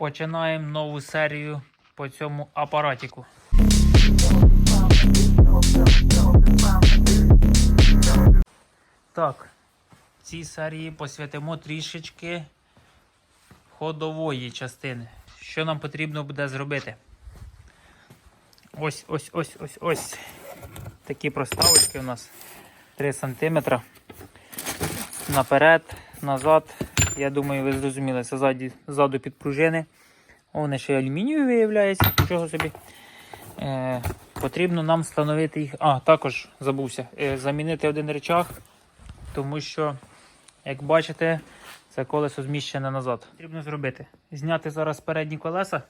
Починаємо нову серію по цьому апаратіку. Так, цій серії посвятимо трішечки ходової частини. Що нам потрібно буде зробити? Ось, ось, ось, ось, ось. Такі проставочки у нас 3 см. Наперед, назад. Я думаю, ви зрозуміли, це ззаді, ззаду під пружини. Вони ще й алюмінієві виявляється, нічого собі. Е, потрібно нам встановити їх. А, також забувся. Е, замінити один речах, тому що, як бачите, це колесо зміщене назад. Потрібно зробити. Зняти зараз передні колеса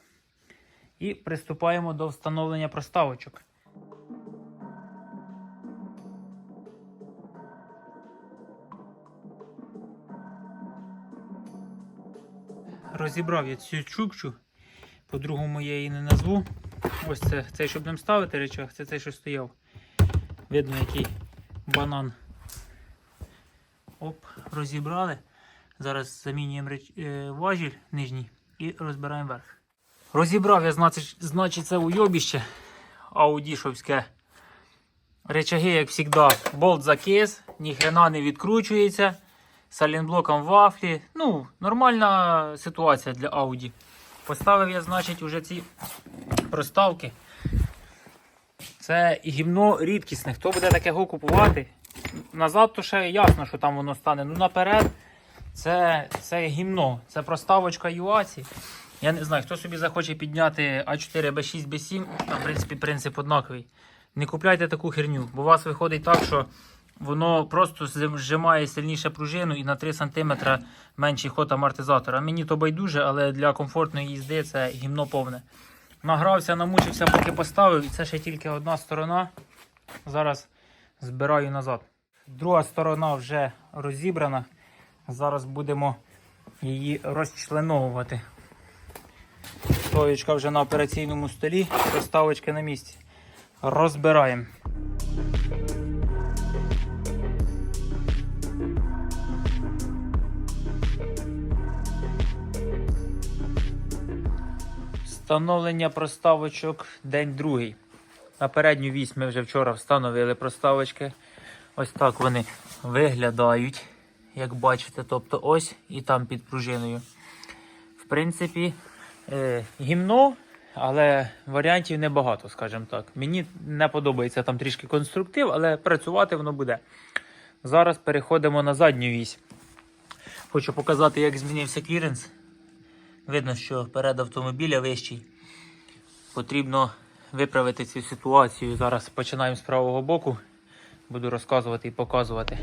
і приступаємо до встановлення проставочок. Розібрав я цю чукчу, по-другому я її не назву. Ось це цей, щоб ним ставити речах, це цей, що стояв. Видно, який банан. Оп, розібрали. Зараз замінюємо е, важіль нижній і розбираємо верх. Розібрав я, значить, значить це уйобіще аудішовське. Речаги, як завжди, болт закис, ніхрена не відкручується. Салінблоком вафлі. Ну, нормальна ситуація для Audi. Поставив я, значить, уже ці проставки. Це гімно рідкісне. Хто буде таке го купувати? Назад то ще ясно, що там воно стане. Ну наперед це, це гімно. Це проставочка юаці. Я не знаю, хто собі захоче підняти А4, Б6, Б7, там, в принципі, принцип однаковий. Не купляйте таку херню, бо у вас виходить так, що воно просто зжимає сильніше пружину і на 3 см менший ход амортизатора. Мені то байдуже, але для комфортної їзди це гімно повне. Награвся, намучився, поки поставив, і це ще тільки одна сторона. Зараз збираю назад. Друга сторона вже розібрана. Зараз будемо її розчленовувати. Стоєчка вже на операційному столі, проставочки на місці. Розбираємо. Встановлення проставочок день другий. На передню вісь ми вже вчора встановили проставочки. Ось так вони виглядають, як бачите, тобто ось і там під пружиною. В принципі, е, гімно, але варіантів небагато, скажімо так. Мені не подобається там трішки конструктив, але працювати воно буде. Зараз переходимо на задню вісь. Хочу показати, як змінився кліренс. Видно, що перед автомобіля вищий. Потрібно виправити цю ситуацію. Зараз починаємо з правого боку. Буду розказувати і показувати.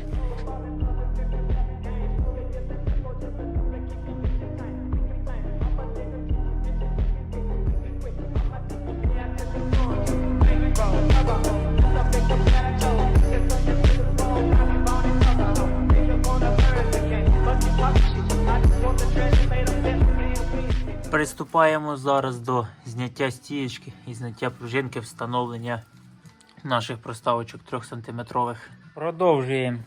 Приступаємо зараз до зняття стієчки і зняття пружинки встановлення наших проставочок 3 см. Продовжуємо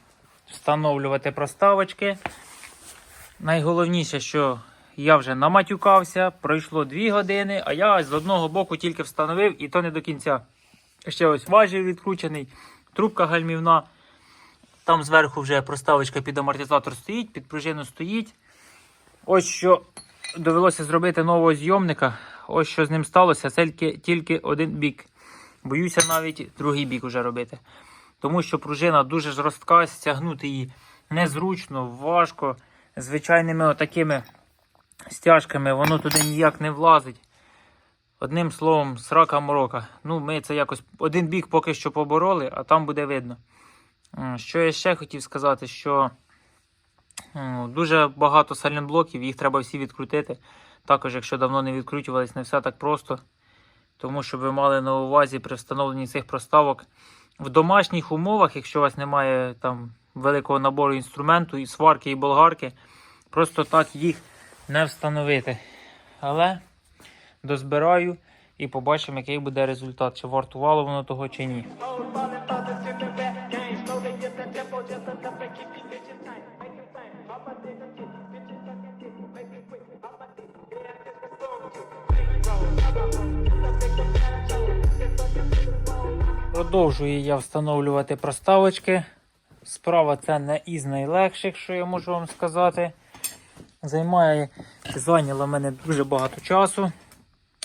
встановлювати проставочки. Найголовніше, що я вже наматюкався, пройшло 2 години, а я з одного боку тільки встановив і то не до кінця. Ще ось важіль відкручений, трубка гальмівна. Там зверху вже проставочка під амортизатор стоїть, під пружину стоїть. Ось що довелося зробити нового зйомника. Ось що з ним сталося, це тільки, один бік. Боюся навіть другий бік уже робити. Тому що пружина дуже жорстка, стягнути її незручно, важко. Звичайними отакими стяжками воно туди ніяк не влазить. Одним словом, срака морока. Ну, ми це якось один бік поки що побороли, а там буде видно. Що я ще хотів сказати, що дуже багато сайлентблоків, їх треба всі відкрутити. Також, якщо давно не відкручувались, не все так просто. Тому що ви мали на увазі при встановленні цих проставок в домашніх умовах, якщо у вас немає там великого набору інструменту, і сварки, і болгарки, просто так їх не встановити. Але дозбираю і побачимо, який буде результат, чи вартувало воно того, чи ні. Продовжую я встановлювати проставочки. Справа це не із найлегших, що я можу вам сказати. Займає, зайняло мене дуже багато часу.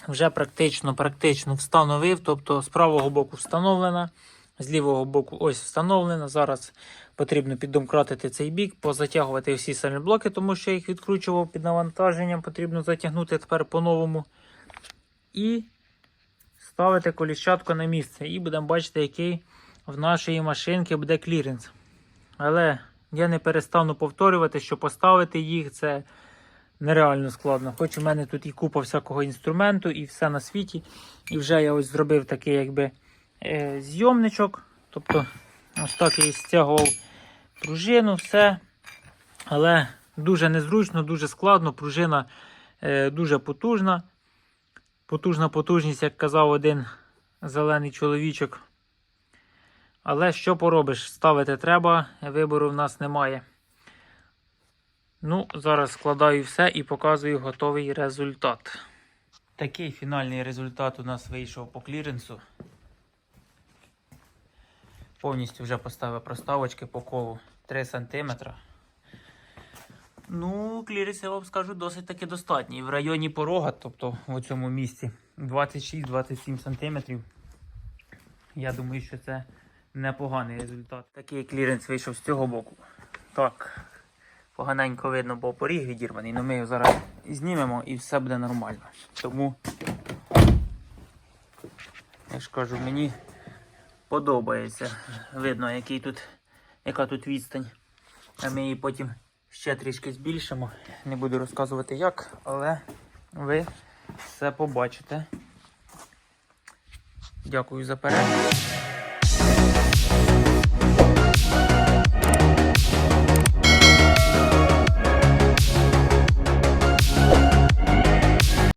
Вже практично практично встановив, тобто з правого боку встановлена, з лівого боку ось встановлена. Зараз потрібно піддомкратити цей бік, позатягувати всі сальні блоки, тому що їх відкручував під навантаженням, потрібно затягнути тепер по-новому. І ставити коліщатку на місце. І будемо бачити, який в нашої машинки буде кліренс. Але я не перестану повторювати, що поставити їх це нереально складно. Хоч у мене тут і купа всякого інструменту, і все на світі. І вже я ось зробив такий якби е, зйомничок. Тобто, ось так я стягував пружину, все. Але дуже незручно, дуже складно. Пружина е, дуже потужна. Потужна потужність, як казав один зелений чоловічок. Але що поробиш? Ставити треба, вибору в нас немає. Ну, зараз складаю все і показую готовий результат. Такий фінальний результат у нас вийшов по кліренсу. Повністю вже поставив проставочки по колу 3 см. Ну, кліренс, я вам скажу, досить таки достатній. В районі порога, тобто в цьому місці, 26-27 см. Я думаю, що це непоганий результат. Такий кліренс вийшов з цього боку. Так, поганенько видно, бо поріг відірваний, але ми його зараз знімемо і все буде нормально. Тому, я ж кажу, мені подобається. Видно, який тут, яка тут відстань. А ми її потім ще трішки збільшимо. Не буду розказувати як, але ви все побачите. Дякую за перегляд.